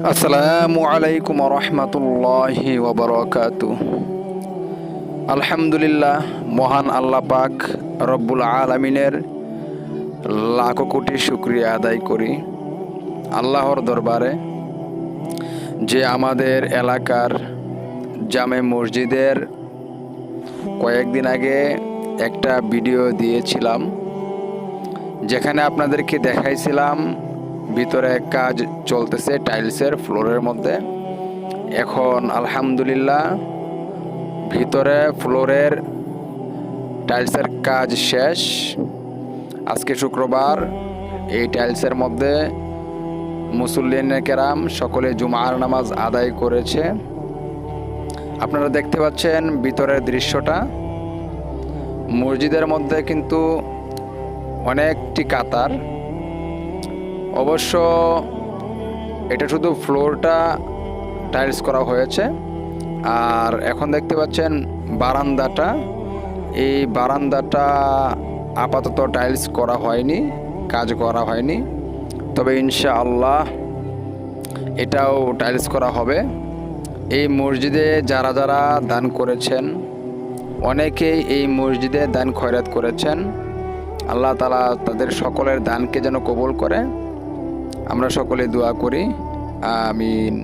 আসসালামু আলাইকুম রহমতুল্লাহি ওবরকাতু আলহামদুলিল্লাহ, মহান আল্লাহ পাক রব্বুল আলমিনের লাখো কোটি শুক্রিয়া আদায় করি আল্লাহর দরবারে যে আমাদের এলাকার জামে মসজিদের কয়েকদিন আগে একটা ভিডিও দিয়েছিলাম, যেখানে আপনাদেরকে দেখাইছিলাম ভিতরে কাজ চলতেছে টাইলসের ফ্লোরের মধ্যে। এখন আলহামদুলিল্লাহ ভিতরে ফ্লোরের টাইলসের কাজ শেষ। আজকে শুক্রবার, এই টাইলসের মধ্যে মুসল্লিন কেরাম সকলে জুমার নামাজ আদায় করেছে। আপনারা দেখতে পাচ্ছেন ভিতরের দৃশ্যটা। মসজিদের মধ্যে কিন্তু অনেকটি কাতার। অবশ্য এটা শুধু ফ্লোরটা টাইলস করা হয়েছে। আর এখন দেখতে পাচ্ছেন বারান্দাটা। এই বারান্দাটা আপাতত টাইলস করা হয়নি, কাজ করা হয়নি। তবে ইনশাআল্লাহ এটাও টাইলস করা হবে। এই মসজিদে যারা যারা দান করেছেন, অনেকেই এই মসজিদে দান খয়রাত করেছেন। আল্লাহ তালা তাদের সকলের দানকে যেন কবুল করে। আমরা সকলে দোয়া করি আমিন।